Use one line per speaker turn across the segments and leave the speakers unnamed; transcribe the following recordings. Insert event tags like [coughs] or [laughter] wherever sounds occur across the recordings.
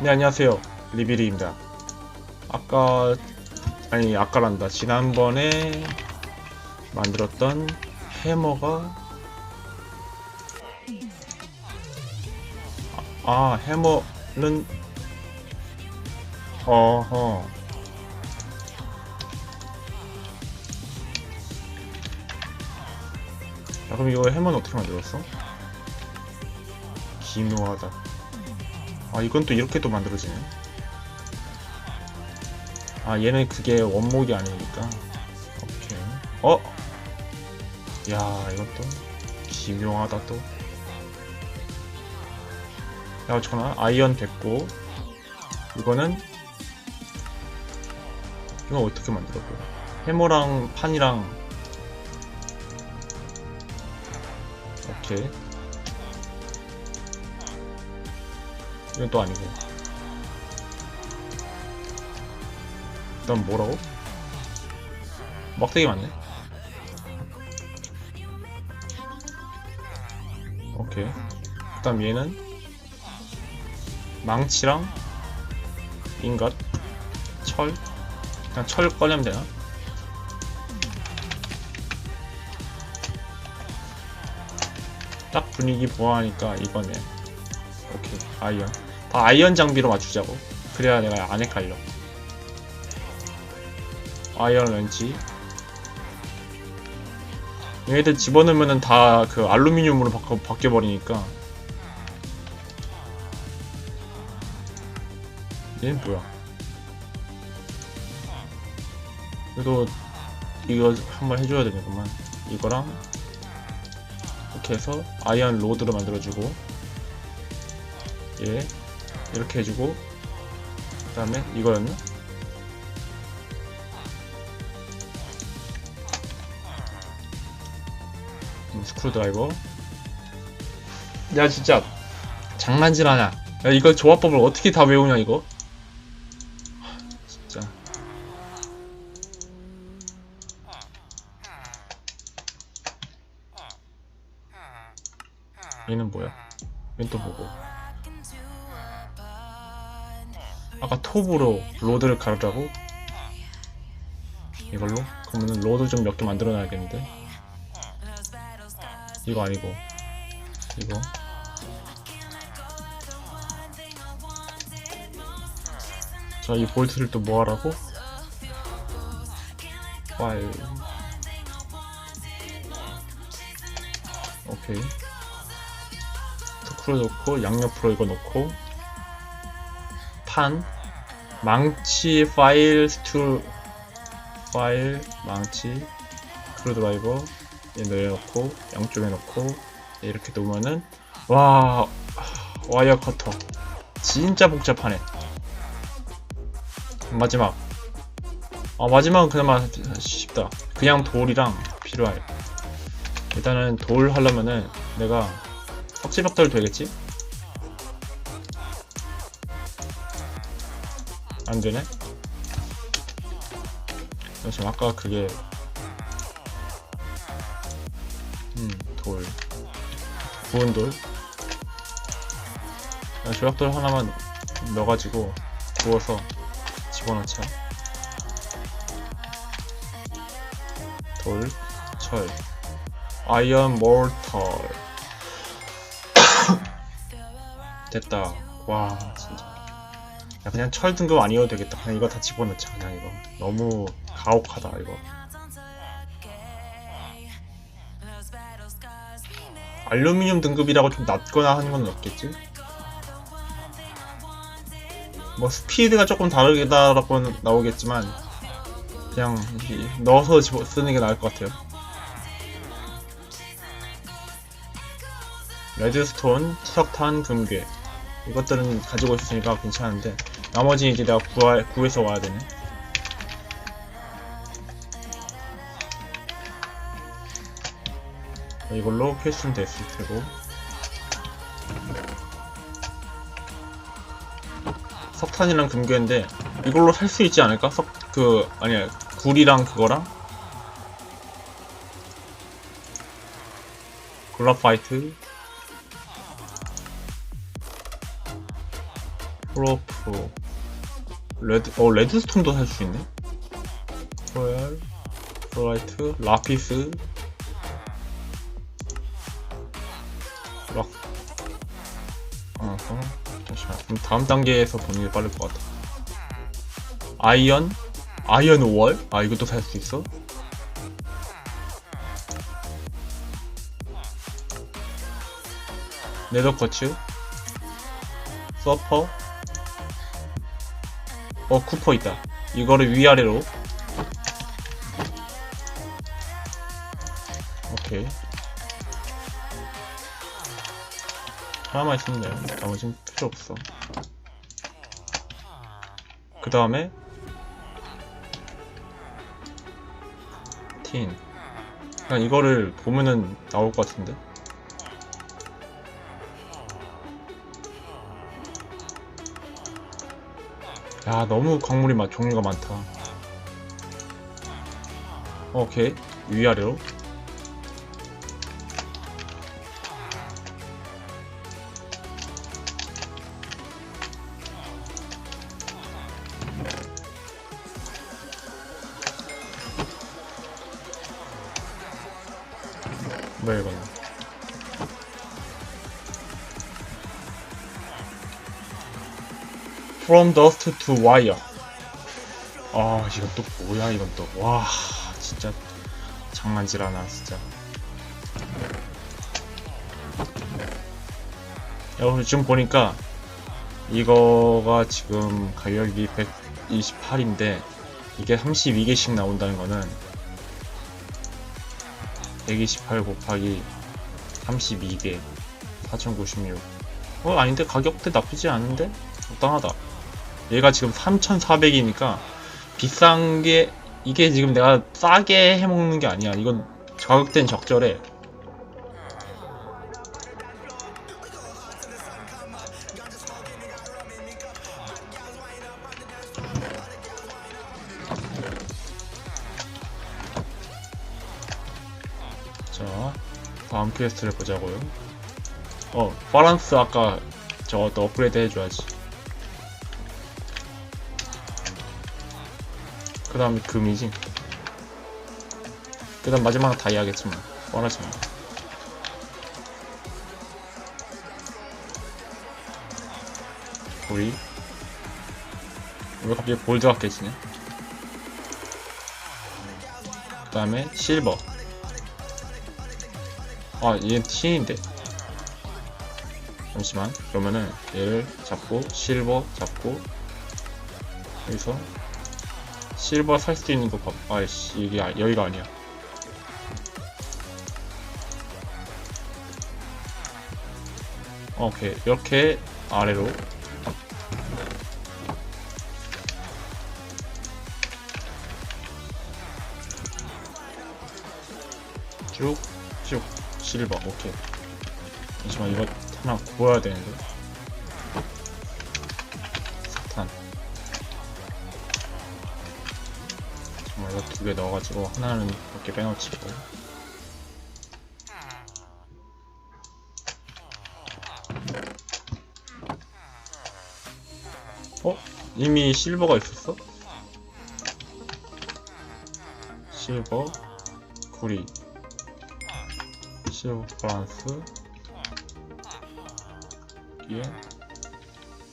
네 안녕하세요. 리비리입니다. 아까 아니 아까란다. 지난번에 만들었던 해머가 아, 아 해머는 어허. 야 그럼 이거 해머는 어떻게 만들었어? 기묘하다 아 이건 또 이렇게 또 만들어지네. 아 얘는 그게 원목이 아니니까. 오케이. 어? 야 이것도 기묘하다 또. 야, 어쩌나 아이언 됐고. 이거는 이거 어떻게 만들었고 해머랑 판이랑. 오케이 이건 또 아니고. 그다음 뭐라고? 막대기 맞네? 오케이. 그 다음 얘는 망치랑 인것 철. 그냥 철 꺼내면 되나? 딱 분위기 보아하니까 이거네 오케이. 아이언 다 아이언 장비로 맞추자고. 그래야 내가 안 헷갈려. 아이언 렌치 얘네들 집어넣으면은 다 그 알루미늄으로 바꿔, 바뀌어버리니까. 얘는 뭐야? 그래도 이거 한번 해줘야 되겠구만. 이거랑 이렇게 해서 아이언 로드로 만들어주고. 얘 이렇게 해주고 그 다음에 이거였나? 음, 스크루드라이버. 야 진짜 장난질하냐? 야 이거 조합법을 어떻게 다 외우냐 이거? 진짜. 얘는 뭐야? 얘는 또 뭐고 아까 톱으로 로드를 가르라고? 이걸로? 그러면은 로드 좀 몇 개 만들어 놔야겠는데? 이거 아니고. 이거. 자 이 볼트를 또 뭐하라고? 파일. 오케이. 스크루 놓고 양옆으로 이거 놓고. 판 망치 파일 스투 파일 망치 스크루 드라이버 얘 내려놓고 양쪽에 얘 이렇게 놓으면은 와 와이어 커터. 진짜 복잡하네. 마지막. 아 마지막은 그나마 쉽다. 그냥 돌이랑 필요해 일단은 돌 하려면은 내가 석지벽돌 되겠지? 안 되네? 지금 아까 그게 음, 돌. 구운 돌. 야, 조약돌 하나만 넣어가지고 구워서 집어넣자. 돌, 철. 아이언 몰털. [coughs] 됐다. 와, 진짜. 야, 그냥 철 등급 아니어도 되겠다. 그냥 이거 다 집어넣자. 그냥 이거. 너무 가혹하다, 이거. 알루미늄 등급이라고 좀 낮거나 하는 건 없겠지? 뭐 스피드가 조금 다르다라고 나오겠지만 그냥 이- 넣어서 집어 쓰는 게 나을 것 같아요. 레드스톤, 석탄, 금괴 이것들은 가지고 있으니까 괜찮은데 나머지 이제 내가 구하, 구해서 와야 되네. 이걸로 퀘스트는 됐을 테고 석탄이랑 금괴인데 이걸로 살 수 있지 않을까? 석 그 아니야 굴이랑 그거랑 글라파이트 프로 프로 레드 어 레드스톤도 살 수 있네? 로얄 프로라이트 라피스. 락. 어, 어 잠시만 그럼 다음 단계에서 보는 게 빠를 것 같아. 아이언? 아이언 5월? 아 이것도 살 수 있어? 네더커츠? 서퍼 어 쿠퍼 있다. 이거를 위아래로. 오케이. 하나만 있으면 돼요 나머지는 필요 없어. 그 다음에 틴. 그냥 이거를 보면은 나올 것 같은데 야 너무 광물이 막 종류가 많다. 오케이. 위아래로. 뭐야 이거는 From dust to wire. 아 이건 또 뭐야 이건 또 와 진짜 장난질 하나 진짜. 여러분 지금 보니까 이거가 지금 가격이 128인데 이게 32개씩 나온다는 거는 128 곱하기 32개 4096 어 아닌데 가격대 나쁘지 않은데? 적당하다 얘가 지금 3400이니까 비싼 게 이게 지금 내가 싸게 해먹는 게 아니야. 이건 가격대는 적절해. 자 다음 퀘스트를 보자고요. 어 바란스 아까 저것도 업그레이드 해줘야지 그 다음에 금이지. 그 다음 마지막은 다이아겠지만 뻔하지만. 우리? 왜 갑자기 볼드가 깨지네? 그 다음에 실버. 아 얘는 틴인데. 잠시만. 그러면은 얘를 잡고 실버 잡고 여기서 실버 살 수 있는 거 봐. 아이씨 이게 아- 여기가 아니야. 오케이 이렇게 아래로. 쭉 쭉. 실버 오케이. 잠시만 이거 하나 구워야 되는데 이거 두 개 넣어가지고 하나는 이렇게 빼놓치고 어? 이미 실버가 있었어? 실버 구리 실버 바란스 예.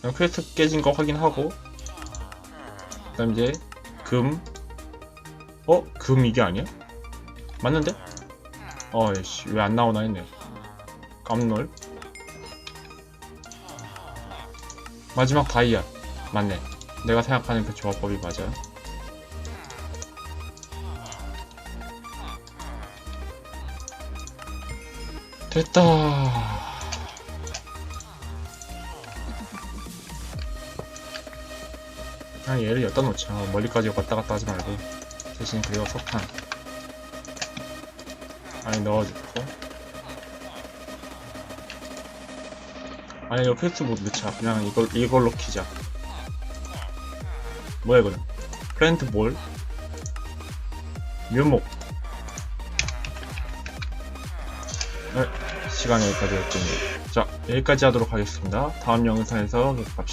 그냥 퀘스트 깨진 거 확인하고 그 다음 이제 금 어? 금 이게 아니야? 맞는데? 어이씨 왜 안 나오나 했네. 깜놀. 마지막 다이아. 맞네. 내가 생각하는 그 조합법이 맞아요. 됐다. 그냥 얘를 여기다 놓자. 멀리까지 왔다 갔다 하지 말고 대신 그리고 석탄. 안에 넣어주고. 아니 이거 퀘스트 못 넣자. 그냥 이걸, 이걸로 키자. 뭐야 이거는? 플랜트 볼 묘목. 네, 시간 여기까지였군요. 자 여기까지 하도록 하겠습니다. 다음 영상에서 계속 봅시다